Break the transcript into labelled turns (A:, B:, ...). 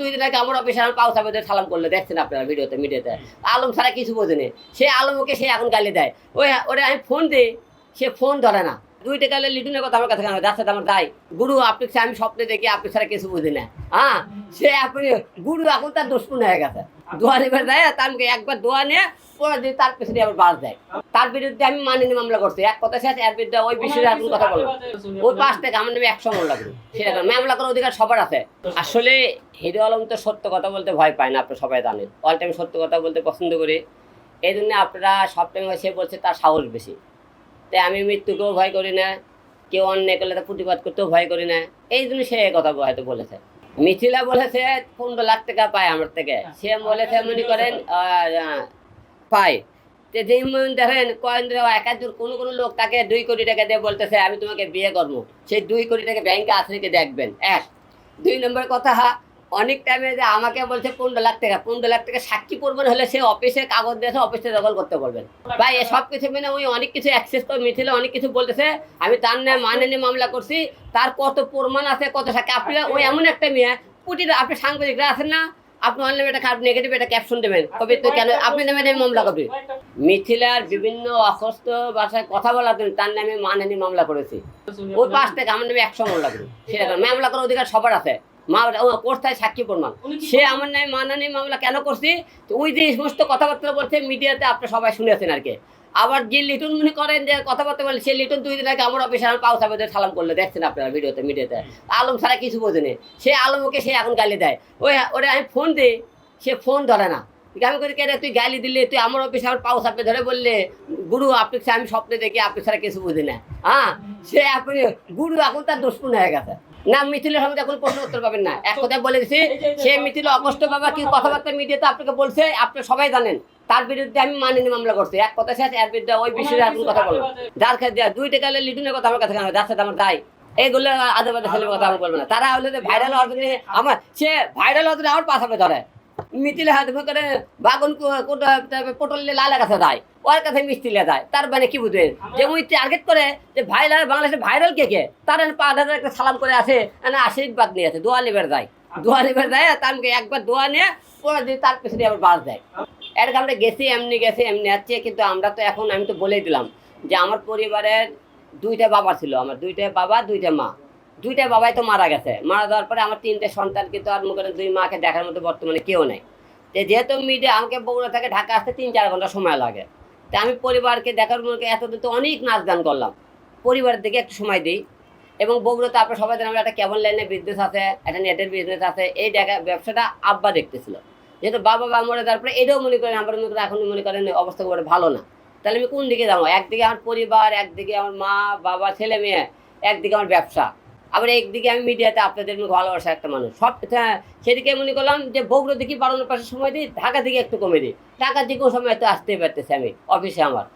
A: দুই দিন আগে অফিসে আমার সালাম করল, দেখছেন আপনারা ভিডিওতে, মিডিয়াতে? আলম ছাড়া কিছু সে আলমকে সে এখন গালি দেয়। ওই, ওরে আমি ফোন দিই, সে ফোন ধরে না। দুইটা গেলে লিটনের কথা আমার কাছে আমার দায় গুরু, আপনি আমি স্বপ্নে দেখি, আপনি ছাড়া কিছু বুঝি না। হ্যাঁ? সে আপনি, গুরু এখন তার দুষ্পুন হয়ে গেছে। দোয়া নেবার দেয়, তার একবার দোয়া নিয়ে পরে দিয়ে তার আবার বাস দেয়, তার বিরুদ্ধে আমি মানিনি মামলা করছি। এক কথা শেষ এর বিরুদ্ধে ওই বিষয়ে কথা বলব ওই পাঁচ থেকে আমার নামে একশো মামলা সেটা মামলা করার অধিকার সবার আছে। আসলে হিরো আলম তো সত্য কথা বলতে ভয় পায় না আপনি সবাই জানেন। অল টাইম সত্য কথা বলতে পছন্দ এই জন্য আপনারা সব টাইম সে বলছে, তার সাহস বেশি। তাই আমি মৃত্যুকেও ভয় করি না। কেউ অন্যায় করলে তার প্রতিবাদ করতেও ভয় করি না। এই জন্য সে কথা হয়তো বলেছে। মিথিলা বলেছে, পনেরো লাখ টাকা পায় আমার থেকে। সে বলেছে, মনে করেন পায়। যে যেমন দেখেন, কয়েন এক একজন কোনো কোনো লোক তাকে দুই কোটি টাকা দিয়ে বলতেছে, আমি তোমাকে বিয়ে করব। সেই দুই কোটি টাকা ব্যাংকে রেখে দেখবেন। এক। দুই নম্বর কথা, অনেক টাইমে যে আমাকে বলছে, পনেরো লাখ টাকা, পনেরো লাখ টাকা সাক্ষী প্রমাণ হলে সে অফিসে কাগজ দিয়েছে অফিসে দখল করতে বলবেন। ভাই সব কিছু মেনে ওই অনেক কিছু অ্যাক্সেস করে মিছিলে অনেক কিছু বলতেছে, আমি তার নামে মানে নিয়ে মামলা করছি, তার কত প্রমাণ আছে, কত সাক্ষী। আপনি ওই এমন একটা মেয়ে, কুটির, আপনি সাংবাদিকরা আছেন না? আপনি অনলাইনে একটা খারাপ নেগেটিভ একটা ক্যাপশন দেবেন। কবে তো কেন আপনি নামে নামে মামলা করবে? মিথিলার বিভিন্ন অসুস্থ ভাষায় কথা বলার জন্য তার নামে মানহানি মামলা করেছি। ওই পাঁচ থেকে আমার নামে একশো মামলা করি সেটা মামলা করার অধিকার সবার আছে। কোর্থায় সাক্ষী প্রমাণ। সে আমার নামে মানহানি মামলা কেন করছি? ওই যে সমস্ত কথাবার্তা বলছে মিডিয়াতে আপনি সবাই শুনেছেন আর কি। আবার যে লিটন মনে করেন যে কথাবার্তা বলে সে লিটন দুই দিন আগে আমার অফিসে আমার পাউস আবেদের সালাম করল দেখছেন আপনারা ভিডিওতে মিডিয়াতে। আলম ছাড়া কিছু বোঝেনি সে আলমকে সে এখন গালি দেয়। ওই ওরে আমি ফোন দিই সে ফোন ধরে না। আমি করি কেন তুই গালি দিলে? তুই আমার অফিসে আমার পাউস আপনি ধরে বললে গুরু আপনি আমি স্বপ্নে দেখি আপনি ছাড়া কিছু বুঝি না। হ্যাঁ? সে আপনি গুরু এখন তার দুষ্পুন হয়ে গেছে। না মিথিলের সঙ্গে এখন প্রশ্ন উত্তর পাবেন না। এক কথায় বলে দিছি সে মিথিল অগস্ট বাবা কি কথাবার্তা মিডিয়াতে আপনাকে বলছে আপনি সবাই জানেন। তার বিরুদ্ধে আমি মানিনি মামলা করছি এক কথা শেষ এর বিরুদ্ধে ওই বিষয়ে এখন কথা বলব যার কাছে দেওয়া টাকা লিটুনের কথা আমার কাছে যার সাথে আমার দায়। এইগুলো আদে বাদে ছেলের কথা আমি বলব না। তারা হলে ভাইরাল হওয়ার জন্য আমার সে ভাইরাল হওয়ার জন্য আমার পাশাপে ধরে। মিতিলে হাত করে বাগন পটলে লালের কাছে দেয় ওর কাছে মিস্তিলে দেয় তার মানে কি বুঝবেন যে ওই টার্গেট করে যে ভাইরাল বাংলাদেশে ভাইরাল কে কে, তার পা হাজার একটা সালাম করে আসে না আশীর্বাদ নিয়ে আছে দোয়া নেবার দেয় দোয়া নেবার দেয় তার একবার দোয়া নিয়ে পরে দিয়ে তার পেছনে আবার বাস দেয়। এর আমরা গেছি, এমনি গেছি, এমনি আছে কিন্তু আমরা তো এখন, আমি তো বলেই দিলাম যে আমার পরিবারের দুইটা বাবা ছিল, আমার দুইটা বাবা, দুইটা মা। দুইটা বাবাই তো মারা গেছে। মারা যাওয়ার পরে আমার তিনটে সন্তান কিন্তু আর করেন দুই মাকে দেখার মতো বর্তমানে কেউ নেই। তো যেহেতু মিডিয়া আমাকে বগুড়া থেকে, ঢাকা আসতে তিন চার ঘণ্টা সময় লাগে। তা আমি পরিবারকে দেখার মনে এতদিন তো অনেক নাচ গান করলাম। পরিবারের দিকে একটু সময় দিই এবং বগুড়াতে আপনার সবাই জানেন একটা কেবল লাইনে বিজনেস আছে, একটা নেটের বিজনেস আছে। এই দেখা ব্যবসাটা আব্বা দেখতেছিল। যেহেতু বাবা বা মরে যাওয়ার পরে এটাও মনে করেন, আমার মনে করেন এখন মনে করেন অবস্থা করে ভালো না। তাহলে আমি কোন দিকে যাব? একদিকে আমার পরিবার, একদিকে আমার মা, বাবা, ছেলে, মেয়ে, একদিকে আমার ব্যবসা। আবার একদিকে আমি মিডিয়াতে আপনাদের ভালোবাসা একটা মানুষ। সব সেদিকে মনে করলাম যে বগুড়ো দিকে বাড়ানোর পাশে সময় দিই, ঢাকা দিকে একটু কমে দিই। ঢাকা দিকেও সময় তো আসতেই পারতেছি আমি, অফিসে আমার।